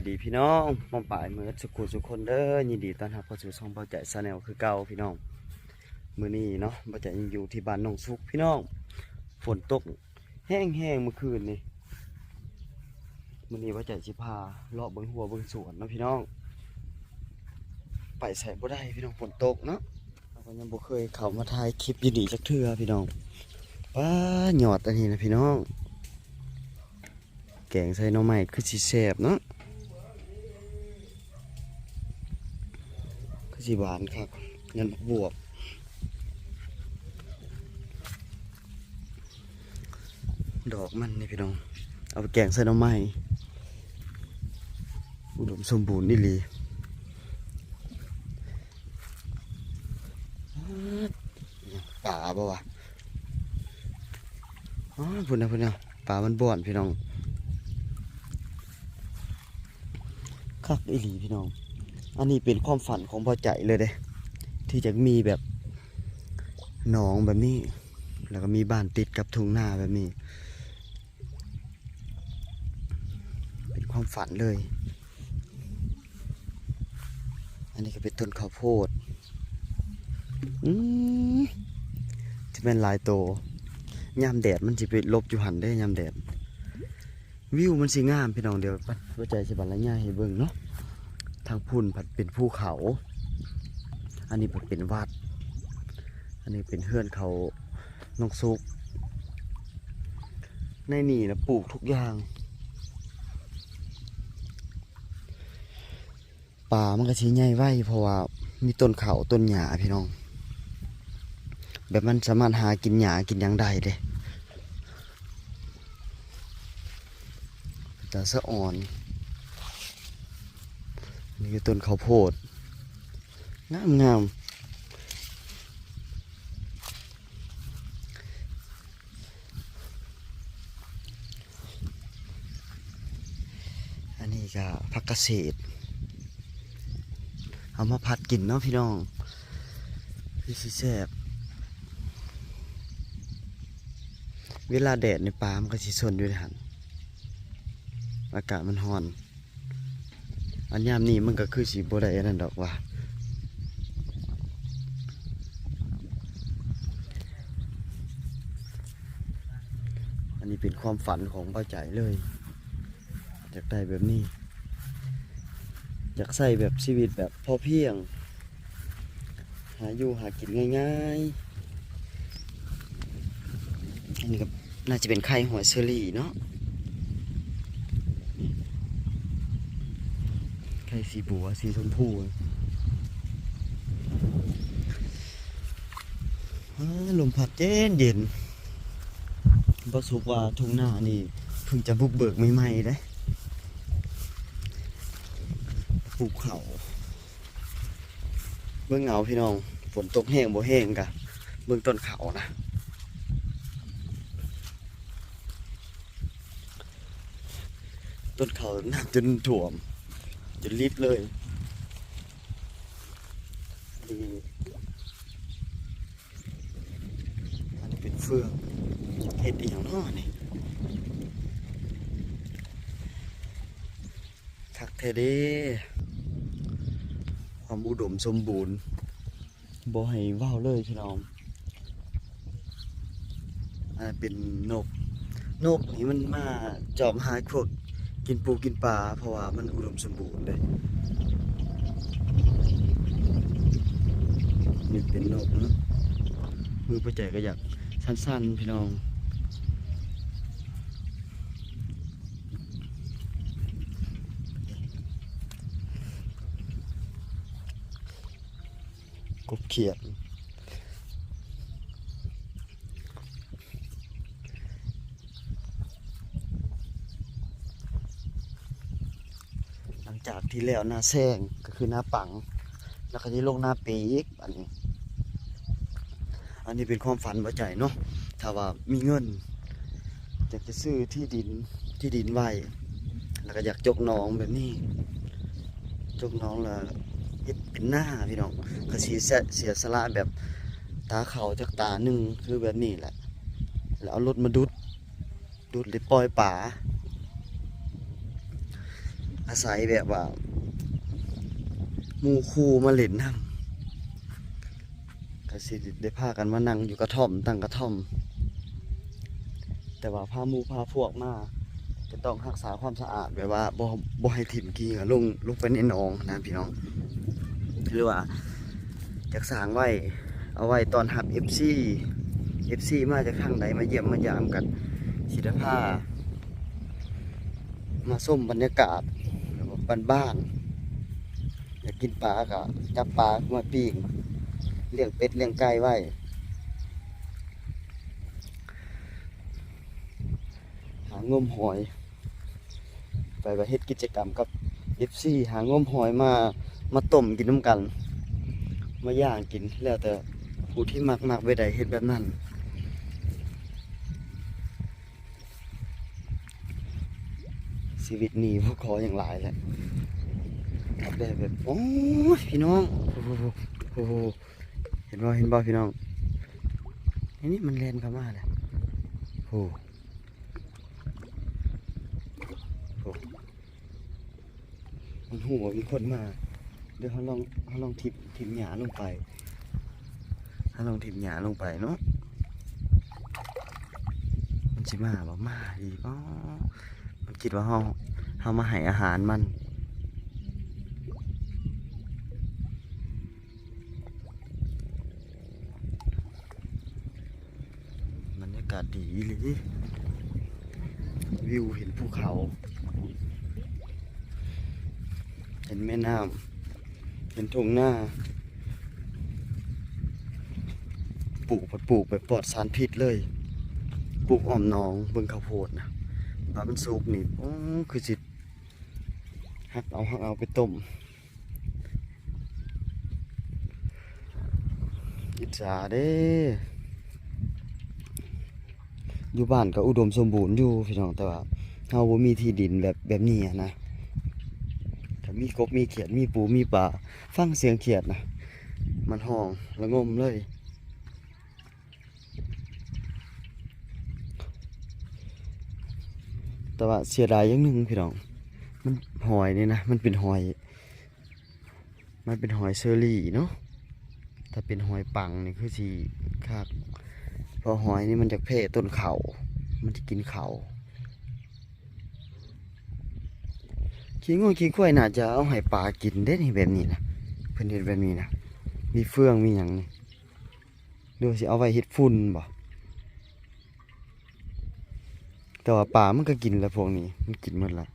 ายดีพี่น้องมองป่ายมือสุขุสุคนเด้อยินดีต้อนรับเข้าสู่ช่องเบาใจซาแนลคือเก่าพี่น้องมือนี้เนาะเบาใจยังอยู่ที่บ้านหนองสุกพี่น้อง ฝนตกแห้งแห้งเมื่อคืนนี่มือนี้เบาใจสิพาเลาะเบิ่งหัวเบิ่งสวนนะพี่น้อง ไปใส่บ่ได้พี่น้องฝนตกเนาะเราก็ยังบ่เคยเข้ามาถ่ายคลิปยู่นี่จักเทื่อพี่น้องป้าหยอดอันนี้นะพี่น้องแกงใส่หน่อไม้คือสิแซบเนาะ คือสิหวานครับยันบวบดอกมันนี่พี่น้อง เอาไปแกงใส่หน่อไม้อุดมสมบูรณ์นี่ลีป่าบ่วะอ๋อพุ่นนะพุ่นนะป่ามันบ่อนพี่น้องคักอีหลีพี่น้อง อันนี้เป็นความฝันของพ่อใจเลยเด้ที่จะมีแบบหนองแบบนี้ แล้วก็มีบ้านติดกับทุ่งนาแบบนี้ เป็นความฝันเลย อันนี้ก็เป็นต้นข้าวโพดอืมที่เป็นลายโตยามแดดมันจะไปลบอยู่หันได้ยามแดด วิวมันสิงามพี่น้องเดี๋ยวปัดหัวใจสิบันละย่าให้เบิ่งเนาะ ทางพุ่นผัดเป็นภูเขา อันนี้ผัดเป็นวัด อันนี้เป็นเฮือนเขานกซุก ในนี่นะปลูกทุกอย่างป่ามันก็ชี้ใหญ่ไว้เพราะว่ามีต้นเขาต้นหญ้าพี่น้อง แบบมันสามารถหากินหญ้ากินยังได้เด้ตาสะอ่อน นี่คือต้นข้าวโพด งามงามอันนี้ก็ผักเกษตร เอามาผัดกินเนาะพี่น้องพี่สิแซ่บเวลาแดดในปามันก็สิสนอยู่ในหันอากาศมันร้อน อันยามนี้มันก็คือสีบได้อันนั่นดอกว่าอันนี้เป็นความฝันของป้าใจเลยอยากได้แบบนี้ อยากใส่แบบชีวิตแบบพอเพียง หาอยู่หากินง่ายๆอันนี้ก็น่าจะเป็นไข่หัวเชอรี่เนาะ ไข่สีบัวสีชมพูลมพัดเย็นเย็นประสบว่าทุ่งนานี่เพิ่งจะบุกเบิกใหม่ๆได้ภูเขาเบื้องเงาพี่น้อง ฝนตกแห้งบ่แห้งกะเบื้องต้นเขานะต้นเขาน้ำจนถ่วม จะรีบเลยนี่อันนี้เป็นเฟืองเห็ดอีย่างน้อนี่คักเทเด้ความอุดมสมบูรณ์บ่ให้ว่าวเลยพี่น้องอันเป็นนก นกนี่มันมาจอบหายพวก กินปูกินปลาเพราะว่ามันอุดมสมบูรณ์เลยนี่เป็นนกนะมือประใจก็อยากสั้นๆพี่น้องกบเขียด ห ลังจากที่แล้วหน้าแซงก็คือหน้าปัง แล้วก็ที่ลงหน้าปีอีกอันนี้ อันนี้เป็นความฝันว่าใจเนาะถ้าว่ามีเงินอยากจะซื้อที่ดินที่ดินไว้แล้วก็อยากจกน้องแบบนี้ จกน้องล้วเฮ็ดเป็นหน้าพี่น้องก็สีเสียเสียสละแบบตาเขาจากตาหนึ่งคือแบบนี้แหละ แล้วเอารถมาดุด ดุดหรือปล่อยป่า อาศัยแบบว่ามูคูมาเล่นนำก็สิได้พากันมานั่งอยู่กระท่อมตั้งกระท่อม แต่ว่าพามูพาพวกมาจะต้องรักษาความสะอาดแบบว่าบ่บ่ให้ถิ่มกี้กับลงลงไปในหนองนะพี่น้องหรือว่าจากสางไว้ เอาไว้ตอนหับ FC FC มาจากทางไหนมาเยี่ยมมายามกันศิลปามาส้มบรรยากาศ บบบ้านๆอยากกินปลาก็จับปลามาปิ้งเลี้ยงเป็ดเลี้ยงไก่ไว้หางมหอย ไปประเฮ็ดกิจกรรมกับ FC หางมหอยมามาต้มกินน้ำกัน มาย่างกินแล้วแต่ผู้ที่มักมักไปใดเฮ็ดแบบนั้น ชีวิตนี้พวกขออย่างหลายแหละแบบแบบโอ้ยพี่น้องโอ้โหโอ้โหเห็นบ่เห็นบ่พี่น้องอันนี้มันแลนเข้ามาเลยโอ้โหมันหัวมีคนมา เดี๋ยวเขาลองเขาลองทิปทิปหยาลงไปเขาลองทิปหยาลงไปเนาะมันสิมาบ่มาดีบ่ มันคิดว่าเฮาเฮามาให้อาหารมัน บรรยากาศดีเลยวิวเห็นภูเขา เห็นแม่น้ำเห็นทุ่งหน้า ปลูกผัดปลูกแบบปลอดสารพิษเลย ปลูกอ้อมหนองเบิ่งข้าวโพดนะามันสุกนี่โอ้คือสิหักเอาหักเอาไปต้มอิจฉาเด้อยู่บ้านก็อุดมสมบูรณ์อยู่พี่น้องแต่ว่าเฮาบ่มีที่ดินแบบแบบนี้นะถ้ามีกบมีเขียดมีปูมีปลาฟังเสียงเขียดนะมันห้องระงมเลย แต่ว่าเสียดายอย่างหนึ่งพี่น้อง มันหอยนี่นะ มันเป็นหอย มันเป็นหอยเชอรี่เนาะ ถ้าเป็นหอยปังนี่คือสิคักเพอหอยนี่มันจากเพศต้นเขา มันจะกินเขาขี้งูขี้ข้วยน่าจะเอาให้ปลากินได้นี่แบบนี้นะเพิ่อนเห็นแบบนี้นะ มีเฟืองมีอย่างนี่ดูสิเอาไว้เฮ็ดฝุ่นบ่ แต่ว่าป่ามันก็กินแล้วพวกนี้ มันกินหมดละ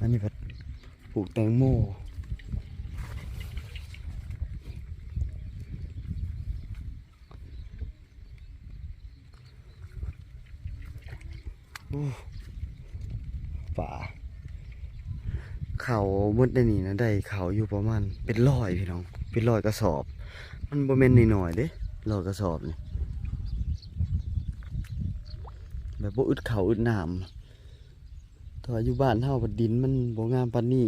อันนี้ก็ปลูกแตงโมโอ้ป่า เขาหมด ได้นี่นะได้เขาอยู่ประมาณเป็นร้อยพี่น้อง เป็นร้อยกระสอบ มันบ่แม่นน้อยๆเด้ร้อยกระสอบนี่แบบบ่อึดเขาอึดหน้ำแต่ว่าอยู่บ้านเฮาบัดดินมันบ่งามปานนี้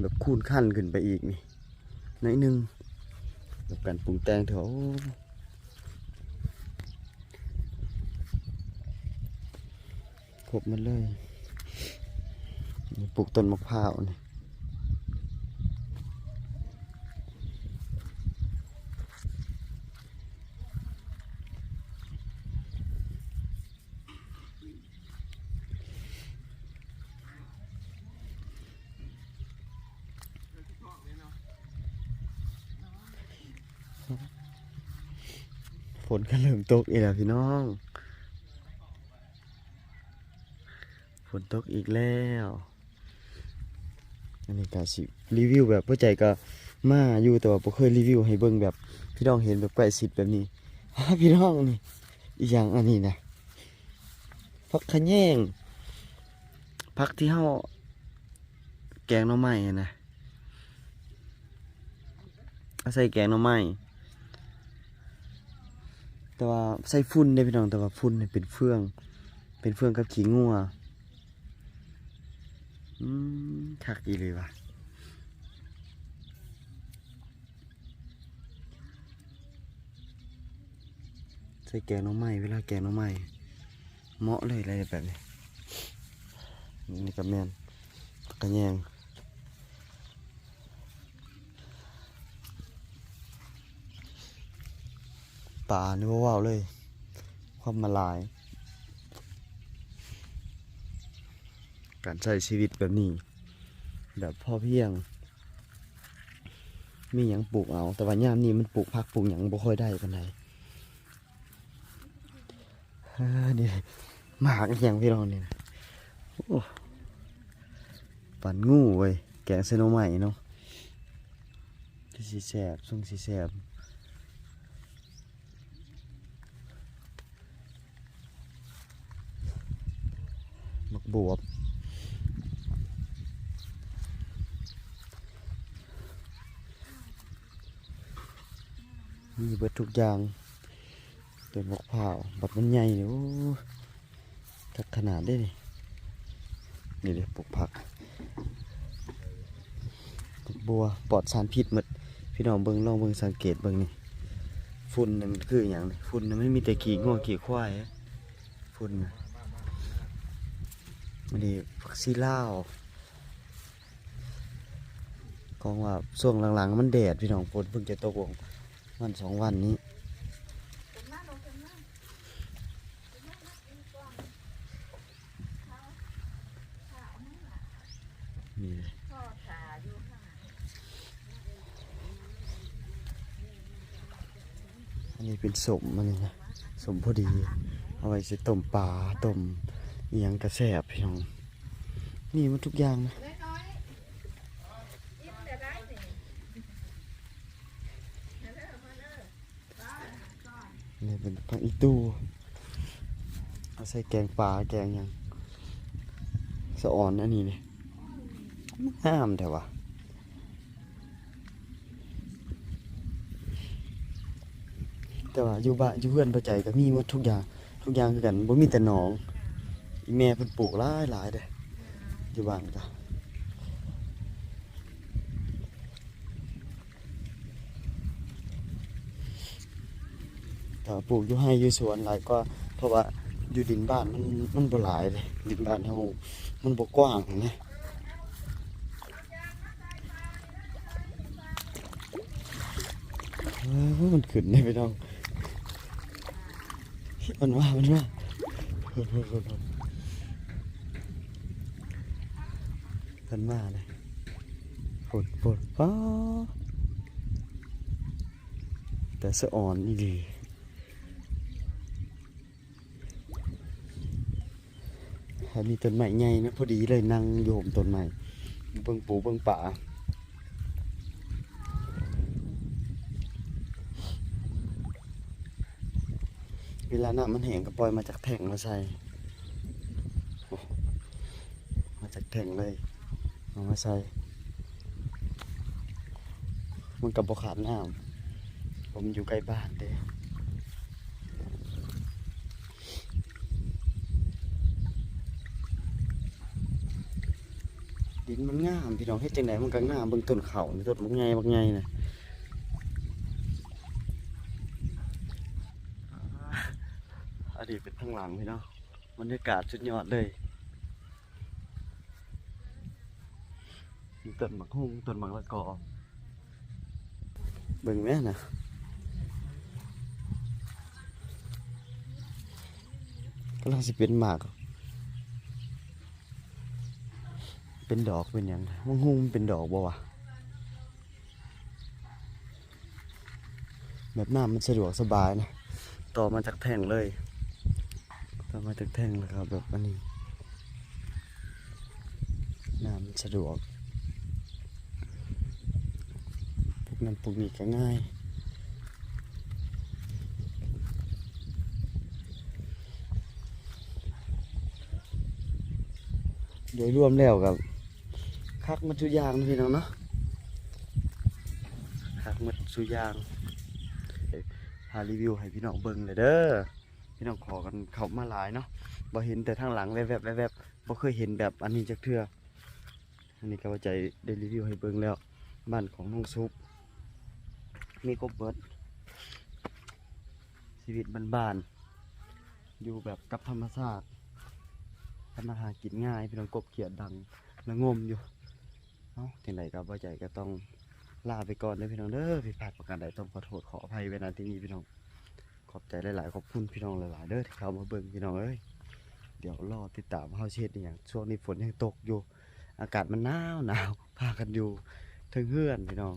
แบบคูณขั้นขึ้นไปอีกนี่หน้อยหนึงแบบการปรุงแต่งเถอะ โอ้ครบมันเลยปลูกต้นมะพร้าวนี่ฝนก็เริ่มตกอีกแล้วพี่น้อง ฝนตกอีกแล้วอันนี้ก็สิรีวิวแบบผู้ใจก็มาอยู่แต่ว่าบ่เคยรีวิวให้เบิ่งแบบพี่น้องเห็นแบบใกล้ชิดแบบนี้พี่น้องนี่อีกอย่างอันนี้นะพักขะแยงพักที่เฮาแกงหน่อไม้นะใส่แกงหน่อไม้แต่ว่าใส่ฝุ่นได้พี่น้องแต่ว่าฝุ่นนี่เป็นเฟือง เป็นเฟืองกับขี้งัว อืมคักอีเลยว่ะใส่แกงน้องไม้เวลาแกงน้องไม้เหมาะเลยอะไรแบบนี้นี่กับแมนกระแยงป่านี่ว่าว้าวเลย ความมาลาย การใช้ชีวิตแบบนี้ แบบพ่อเพียง มีหยังปลูกเอา แต่ว่าย่ามนี้มันปลูกผักปลูกหยังบ่ค่อยได้ปานใดเนี่หมากอหย่างพี่น้องนี่นะโอ้ปั่นงูเว้ยแกงเซโนใหม่เนาะที่สีแสบส่งสีแสบมักบวบ มีเบิดทุกอย่างเป็นมะพร้าวบัดมันใหญ่เนี่ยโอ้กักขนาดได้นี่นี่เลยปลูกผักบัวปลอดสารพิษหมดพี่น้องเบิ่งลองเบิ่งสังเกตเบิ่งนี่ฝุ่นนี่นคืออย่างนี่ฝุ่นนี่ไมันมีแต่ขี้งัวขี้ควายฝุ่นน่ะมันนี่ผักซีลาวกองว่าช่วงหลังๆ มันแดดพี่น้องฝนเพิ่งจะตกลง วันสองวันนี้ นี่เลยอันนี้เป็นสมมันนี่นะสมพอดี เอาไว้สิต้มปลาต้มเอียงกระแสบพี่น้อง นี่มันทุกอย่างนะ นี่เป็นผักอีตู้ เอาใส่แกงปลาแกงยังสะอ่อนอันนี้นี่ยห้ามแต่ว่าแต่ว่าอยู่บ้านอยู่เพื่อนประใจก็มีหมดทุกอย่างทุกอย่างคือกันบ่มีแต่หนองแม่เพิ่นปลูกหลายหลายเด้อยู่บ้านก็ปลูกอยู่ให้อยู่สวนหลายก็เพราะว่า อยู่ดินบ้านมันมันบ่หลายเลยดินบ้านเฮามันบ่กว้างนะเออมันขึ้นได้ไปน้องมันว่ามันว่าเพิ่นเพิ่นเพิ่นเพิ่นเพิ่นมาเลยฝนฝนฟ้าแต่สะอ่อนดี ถ้ามีต้นไม้ใหญ่นะพอดีเลยนั่งโยมต้นไม้เบิ่งปูเบิ่งป่าเวลาน้ำมันแห้งก็ปล่อยมาจากแท่งมาใส่มาจากแท่งเลยเอามาใส่ มันกับบขาดน้ำผมอยู่ใกล้บ้านเด้ ดินมันงามพี่น้องเฮ็ดจังไดมันก็งามเบิ่งต้นเขาต้นบักใหญ่บักใหญ่น่ะอันนี้เป็นทางหลังพี่น้องบรรยากาศสุดยอดเลยต้นหมากฮุ่งต้นหมากละกอเบิ่งแม่น่ะกำลังสิเป็นหมาก เป็นดอกเป็นหยังมังหุงเป็นดอกบ่วะแบบน้ำมันสะดวกสบายนะ ต่อมาจากแท่งเลย ต่อมาจากแท่งเลยครับแบบอันนี้น้ำมันสะดวกพวกนั้นพวกนี้ก็ง่ายโดยรวมแล้วกับ คักมัดสุยางนะพี่น้องเนาะคักมัดสุยางพารีวิวให้พี่น้องเบิ่งเลยเด้อพี่น้องขอกันเข้ามาหลายเนาะบ่เห็นแต่ทางหลังแวบๆแวบๆบ่เคยเห็นแบบอันนี้จักเทืออันนี้ก็ว่าใจได้รีวิวให้เบิ่งแล้วบ้านของน้องซุปมีครบเบิดชีวิตบ้านๆอยู่แบบกับธรรมชาติทำมาหากินง่ายพี่น้องกบเขียดดังและงมอยู่ เอาที่ไหนก็บ่ใจก็ต้องลาไปก่อนเลยพี่น้องเด้อผิดพลาดประการใดต้องขอโทษขออภัยเวลาที่นี้พี่น้อง ขอบใจหลายๆขอบคุณพี่น้องหลายๆเด้อที่เข้ามาเบิ่งพี่น้องเอ้ยเดี๋ยวรอติดตามเฮาเช็ดอย่างช่วงนี้ฝนยังตกอยู่ อากาศมันหนาวหนาวพากันอยู่ถึงเฮือนพี่น้อง